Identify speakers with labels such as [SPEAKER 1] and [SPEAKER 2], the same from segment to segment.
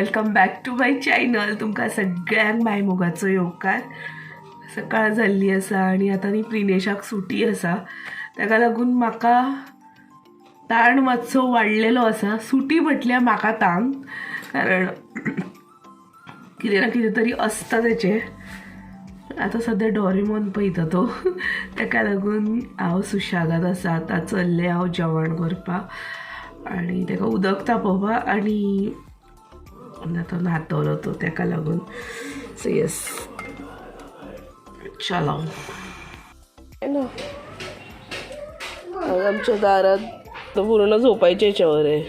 [SPEAKER 1] Welcome back to my channel तुमकां सगळ्यांक माय मोगाचो येवकार सकाळ जाल्ली आसा आनी आतां न्ही प्रिनेशाक सुटी आसा. ताका लागून म्हाका ताण मातसो वाडलेलो आसा. सुटी म्हटल्यार म्हाका ताण कारण कितें ना कितें तरी आसता तेचें. आतां सद्या डॉरेमॉन पळयता तो. ताका लागून हांव सुशागाद आसा. आतां चल्लें हांव जेवण करपाक. आनी ताका उदक तापोवपाक आनी आतां तो न्हातलो तो ताका लागून. सो येस चलो ना. आमच्या दारात तर पूर्ण झोपायच्या याच्यावर आहे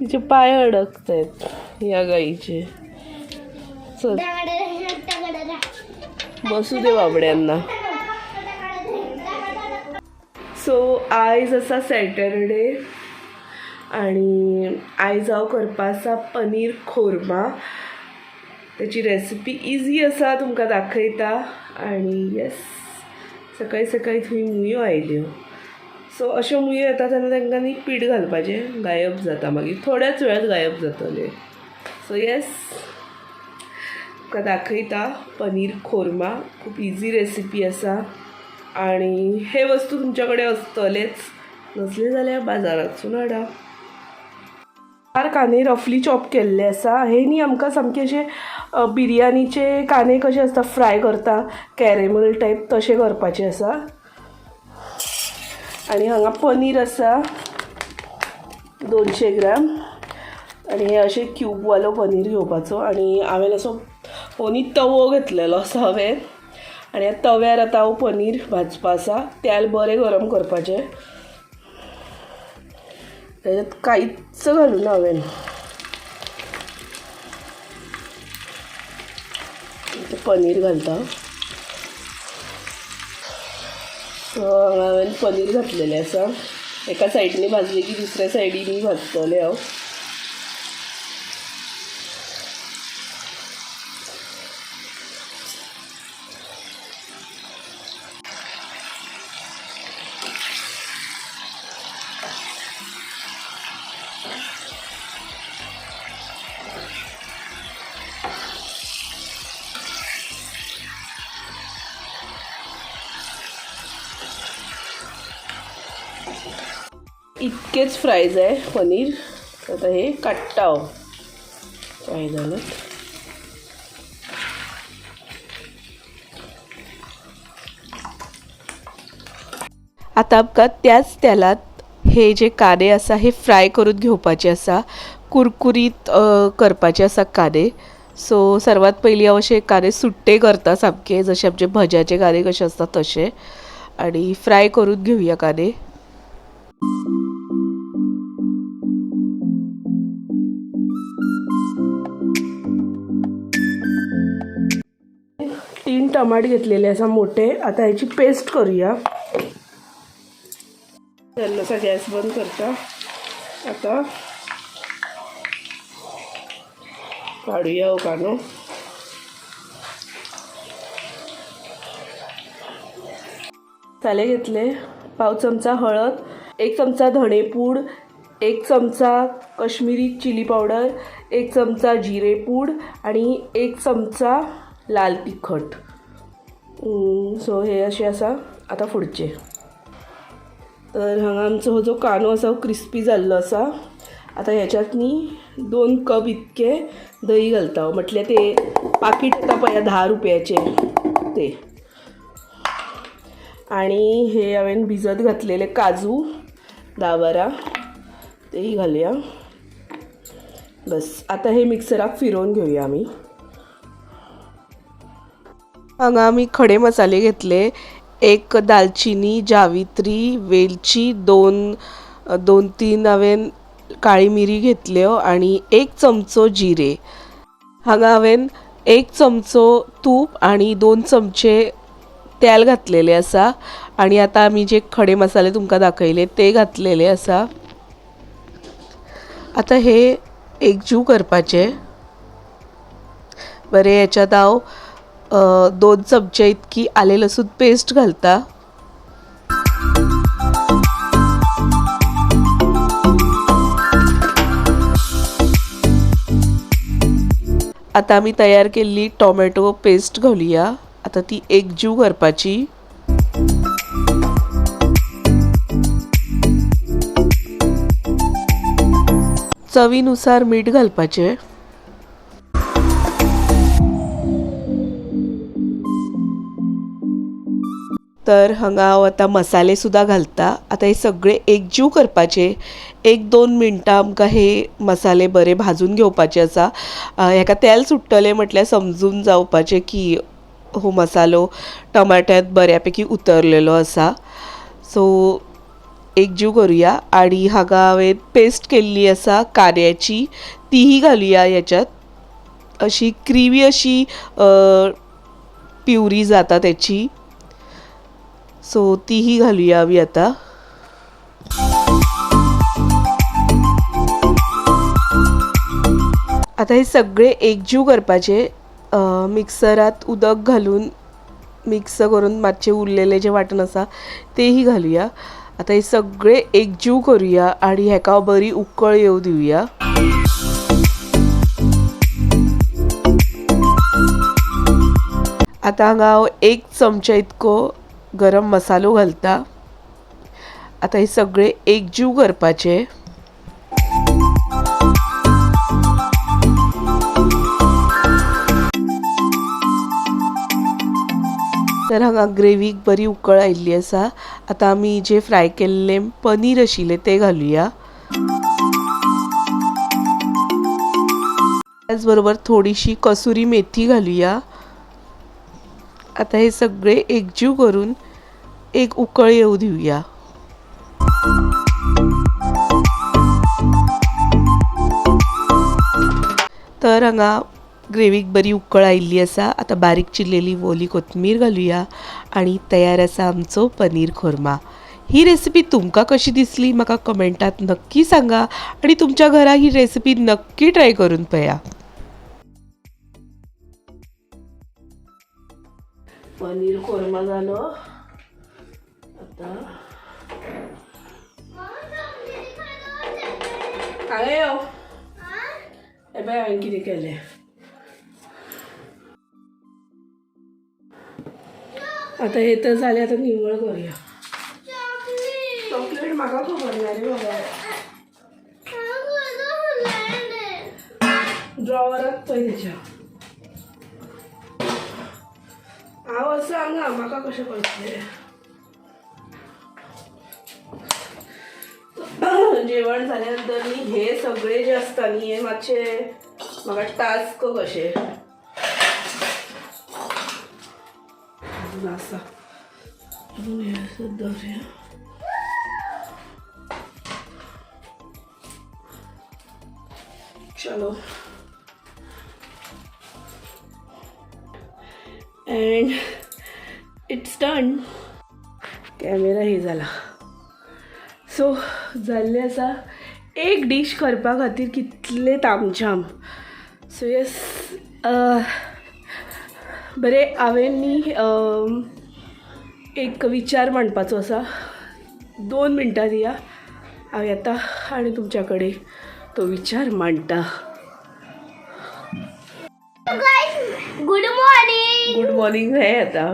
[SPEAKER 1] तिचे पाय अडकत आहेत या गाईचे. चल. बसू दे बाबड्यांना. सो आयज आसा सॅटरडे आणि आयज हांव करपा आसा पनीर खोर्मा. त्याची रेसिपी इजी आसा तुमकां दाखयता. आनी येस सकाळी सकाळी थंय मुयो आयल्यो. सो अश्यो मुयो येता तेन्ना तांकां न्ही पीठ घालपाचें. गायब जाता मागीर. थोड्याच वेळात गायब जातले. सो येस तुमकां दाखयता पनीर खोर्मा. खूप इजी रेसिपी आसा आणि हे वस्तू तुमच्याकडे असतलेच. नसले जाल्यार बाजारातसून हाडा चार कांदे रफली चॉप केल्ले आसा हे न्ही आमकां सामके अशे बिर्याणीचे बिरयानीचे कांदे कशे आसता फ्राय करता कॅरेमल टायप तशे करपाचे आसा आनी हांगा पनीर आसा दोनशे ग्राम. आनी हे अशे क्यूबवालो पनीर घेवपाचो. आनी हांवें असो पोनी तवो घेतलेलो आसा हांवें आनी ह्या तव्यार आतां हांव हो पनीर भाजपा आसा तेल बरें गरम करपाचें. त्याच्यात काहीच घालून हांवें पनीर घालता. सो हांवें पनीर घातलेलें आसा एका सायडीन भाजले की दुसऱ्या सायडीनी भाजतलें हांव इतकेच फ्राईज आहे पनीर. आता हे काट्टा काय झालं? आतां आमकां त्याच तेलात हे जे कांदे आसा हे फ्राय करून घेवपाचे आसा कुरकुरीत करपाचे आसा कांदे सो सर्वात पयलीं हांव अशे कांदे सुट्टे करता सामके जशे आमचे भज्याचे कांदे कशे आसता तशे आनी फ्राय करून घेऊया कांदे तीन टमाट घेतलेले आसा मोठे. आता ह्याची पेस्ट करूया. तेलाचा गॅस बंद करता. आता काढूया हो कानो मसाले घेतले पाव चमचा हळद एक चमचा धणेपूड एक चमचा कश्मीरी चिली पावडर एक चमचा जिरे पूड आणि एक चमचा लाल तिखट. सो हे असे आसा आतां फुडचे तर हांगा आमचो हो जो कानो आसा हो क्रिस्पी जाल्लो आसा आतां ह्याच्यात न्ही दोन कप इतके दही घालता हांव म्हटल्यार ते पाकीट येता पळय धा रुपयाचे ते. आणि हे हांवें भिजत घातलेले काजू. धा बारा. तेही घालूया. बस आता हे मिक्सराक फिरवून घेऊया आम्ही. हांगा आमी खडे मसाले घेतले. एक दालचिनी जावित्री वेलची दोन दोन तीन हांवें काळी मिरी घेतल्यो हो, आनी एक चमचो जिरे. हांगा हांवें एक चमचो तूप आनी दोन चमचे तेल घातलेले आसा आनी आतां आमी जे खडे मसाले तुमकां दाखयले ते घातलेले आसा आतां हे एकजीव करपाचे. बरें याच्यात हांव दोन चमचे इतकी आले लसूण पेस्ट घालता. आता आमी तयार केल्ली टॉमॅटो पेस्ट घालुया. आता ती एकजीव करपाची चवीनुसार मीठ घालपाचें तर हांगा हांव आतां मसाले सुद्दां घालता. आतां हे सगळे एकजीव करपाचे एक दोन मिनटां आमकां हे मसाले बरे भाजून घेवपाचे आसा हेका तेल सुट्टलें म्हटल्यार समजून जावपाचें की हो मसालो टमाट्यांत बऱ्यापैकी उतरलेलो आसा सो एकजीव करुया आणि हांगा हांवें पेस्ट केल्ली आसा कांद्याची तीही घालुया ह्याच्यात अशी क्रिमी अशी प्युरी जाता त्याची सो तीही घालुया आम्ही आतां. आता हे सगळे एकजीव करपाचे. मिक्सरात उदक घालून मिक्स करून मातशे उरलेले जे वांटण आसा तेही घालूया. आता हे सगळे एकजीव करुया आणि हेका बरी उकळ येवं दिवया आता हांगा हांव एक चमचे इतको गरम मसालो घालता. आता हे सगळे एकजीव करपाचे. तर हांगा ग्रेवीक बरी उकळ आयिल्ली आसा. आतां आमी जे फ्राय केल्ले पनीर आशिल्ले ते घालुया. त्याच बरोबर थोडीशी कसुरी मेथी घालुया. आता हे सगळे एकजीव करून एक उकळ येऊ दिवया तर हांगा ग्रेवीक बरी उकळ आयिल्ली आसा आतां बारीक चिरलेली ओली कोथमीर घालुया आनी तयार आसा आमचो पनीर खोर्मा. ही रेसिपी तुमकां कशी दिसली म्हाका कमेंटात नक्की सांगा आनी तुमच्या घरा ही रेसिपी नक्की ट्राय करून पळया पनीर खोर्मा झालो. आता हांवें कितें केलें आता हे तर झाले आता निवळ करूया. चॉकलेट. म्हाका खबर ना रे बाबा ड्रॉवरात पळय तेच्या हांव असं हांगा म्हाका कशें जेवण झाल्यानंतर न्ही हे सगळे जे असता न्ही हे मातशे म्हाका टास्क कशे अजून आसा अजून हे असं दवरया चलो अँड इट्स डन कॅमेरा हे जाला सो जाल्लें आसा एक डीश करपा खातीर कितले तामझाम सो येस बरें हांवें न्ही एक विचार मांडपाचो आसा दोन मिनटां दिया हांव येता आनी तुमच्या कडेन तो विचार मांडटा
[SPEAKER 2] गुड मॉर्निंग
[SPEAKER 1] गुड मॉर्निंग हे आता.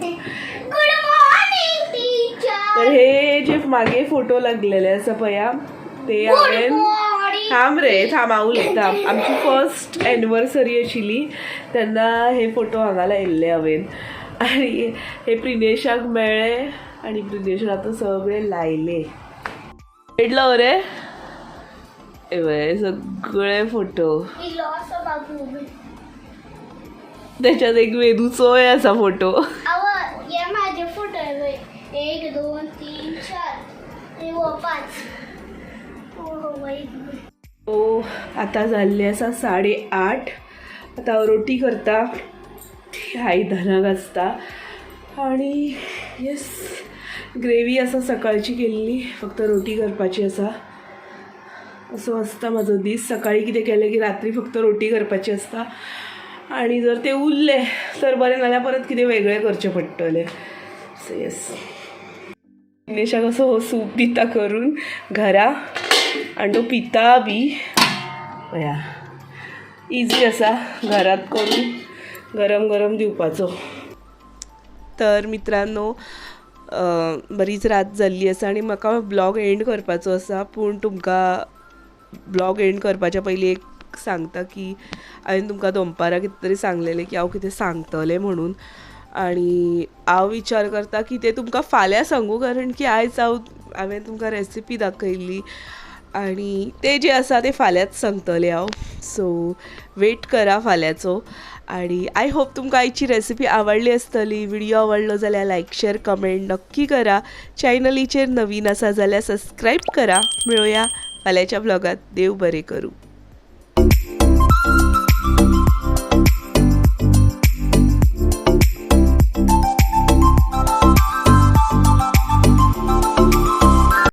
[SPEAKER 2] गुड मॉर्निंग टीचर
[SPEAKER 1] तर हे जे मागे फोटो लागलेले आसा पया ते हांवें थांब रे थांब हांव उलयता आमची फर्स्ट एनिवर्सरी आशिल्ली तेन्ना हे फोटो हांगा लायिल्ले हांवें आनी हे प्रिनेशाक मेळ्ळे आनी प्रिनेशान आतां सगळे लायले. मेळ्ळो रे? ए बाय, सगळे फोटो
[SPEAKER 2] ही
[SPEAKER 1] त्याच्यात एक वेदूचोय आसा फोटो
[SPEAKER 2] हे माझे. एक दोन तीन चार. हे व पाच. हो आता झाले
[SPEAKER 1] सो आतां आता आसा साडे आठ आतां हांव रोटी करता. आई धना घासता. आनी येस ग्रेवी आसा सकाळची केल्ली. फक्त रोटी करपाची आसा असो आसता म्हाजो दीस. सकाळी कितें केलें की रात्री फक्त रोटी करपाची आसता आनी जर ते उरले तर बरें नाल्यार परत कितें वेगळें करचें पडटलें सो येस दिनेशाक असो हो सूप दिता करून घरा. आणि तो पिता बी. या इझी असा घरात करून गरम गरम दिवपाचो. तर मित्रांनो बरीच रात जाल्ली आसा आनी म्हाका ब्लॉग एंड करपाचो आसा पूण तुमकां ब्लॉग एंड करपाच्या पयलीं एक सांगता की हांवें तुमकां दनपारां कितें तरी सांगलेलें की हांव कितें सांगतलें म्हणून. आनी हांव विचार करता की तें तुमकां फाल्यां सांगू कारण की आयज हांव हांवें तुमकां रेसिपी दाखयल्ली आनी तें जें आसा तें फाल्यांच सांगतलें हांव सो वेट करा फाल्यांचो. आनी आय होप तुमकां आयची रेसिपी आवडली आसतली व्हिडिओ आवडलो जाल्यार लायक शेअर कमेंट नक्की करा. चॅनलीचेर नवीन आसा जाल्यार सबस्क्राईब करा. मेळुया फाल्यांच्या ब्लॉगात देव बरें करूं.